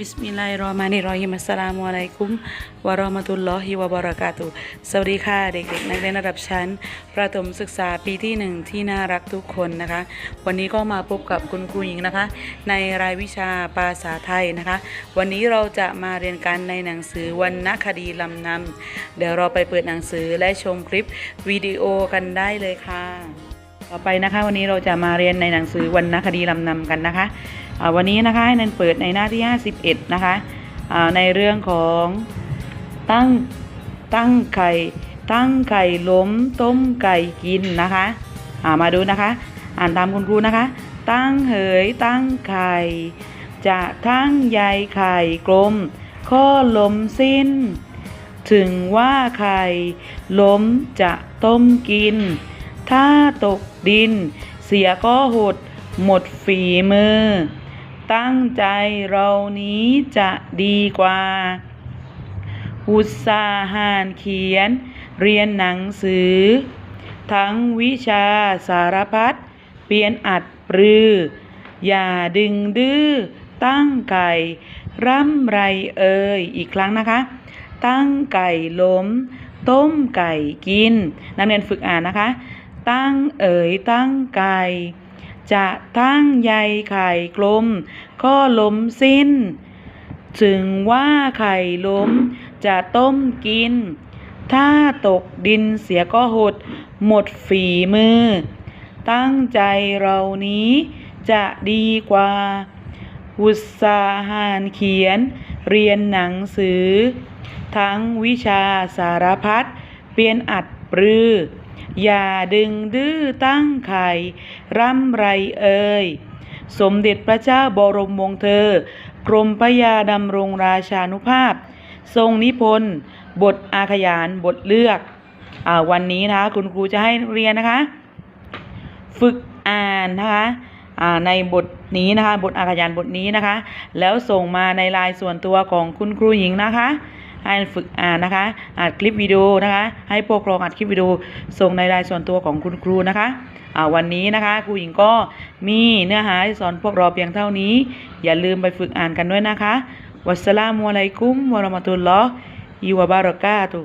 บิสมิลลาฮิรราะห์มานิรราะฮีมอัสสลามุอะลัยกุมวะเราะห์มะตุลลอฮิวะบะเราะกาตุสวัสดีค่ะเด็กๆ นักเรียนระดับชั้น ประถมศึกษาปีที่หนึ่งที่น่ารักทุกคนนะคะ วันนี้ก็มาพบกับคุณครูหญิงนะคะ ในรายวิชาภาษาไทยนะคะ วันนี้เราจะมาเรียนกันในหนังสือวรรณคดีลำนำเดี๋ยวเราไปเปิดหนังสือและชมคลิปวิดีโอกันได้เลยค่ะ ต่อไปนะคะ วันนี้เราจะมาเรียนในหนังสือวรรณคดีลำนำกันนะคะวันนี้นะคะให้นันเปิดในหน้าที่ 51 นะคะในเรื่องของตั้งตั้งไข่ตั้งไข่ล้มต้มไก่กินนะคะามาดูนะคะ อ่านตามคุณครูนะคะ ตั้งเหยตั้งไข่จะทั้งใยไข่กลมข้อล้มสิ้น ถึงว่าไข่ล้มจะต้มกิน ถ้าตกดิน เสียก็หด หมดฝีมือ ตั้งใจเรานี้จะดีกว่า อุตสาหานเขียน เรียนหนังสือ ทั้งวิชาสารพัดเปลี่ยนอัดปรือ อย่าดึงดื้อตั้งไก่ ร่ำไรเอ่ยอีกครั้งนะคะ ตั้งไก่ล้ม ต้มไก่กิน นักเรียนฝึกอ่านนะคะ ตั้งเอ๋ยตั้งไก่จะตั้งใยไข่กลม ก็ล้มสิ้น ถึงว่าไข่ล้ม จะต้มกิน ถ้าตกดินเสียก็หด หมดฝีมือ ตั้งใจเรานี้จะดีกว่า อุตสาหานเขียน เรียนหนังสือ ทั้งวิชาสารพัดเปลี่ยนอัดปรือ อย่าดึงดื้อตั้งไข่ร่ำไรเอ่ยสมเด็จพระเจ้าบรมวงศ์เธอ กรมพระยาดำรงราชานุภาพ ทรงนิพนธ์บทอาขยานบทเลือกอาวันนี้นะคะ คุณครูจะให้เรียนนะคะ ฝึกอ่านนะคะอ่าในบทนี้นะคะ บทอาขยานบทนี้นะคะ แล้วส่งมาในลน์ส่วนตัวของคุณครูหญิงนะคะ ให้ฝึกอ่านนะคะอัดคลิปวิดีโอนะคะ ให้พวกครองอัดคลิปวิดีโอส่งในไลน์ส่วนตัวของคุณครูนะคะอ่าวันนี้นะคะครูหญิงก็มีเนื้อหาสอนพวกเราเพียงเท่านี้ อย่าลืมไปฝึกอ่านกันด้วยนะคะ วัสสลามุอะลัยกุมวะราะมะตุลลอฮ์อิวะบารอกาตุ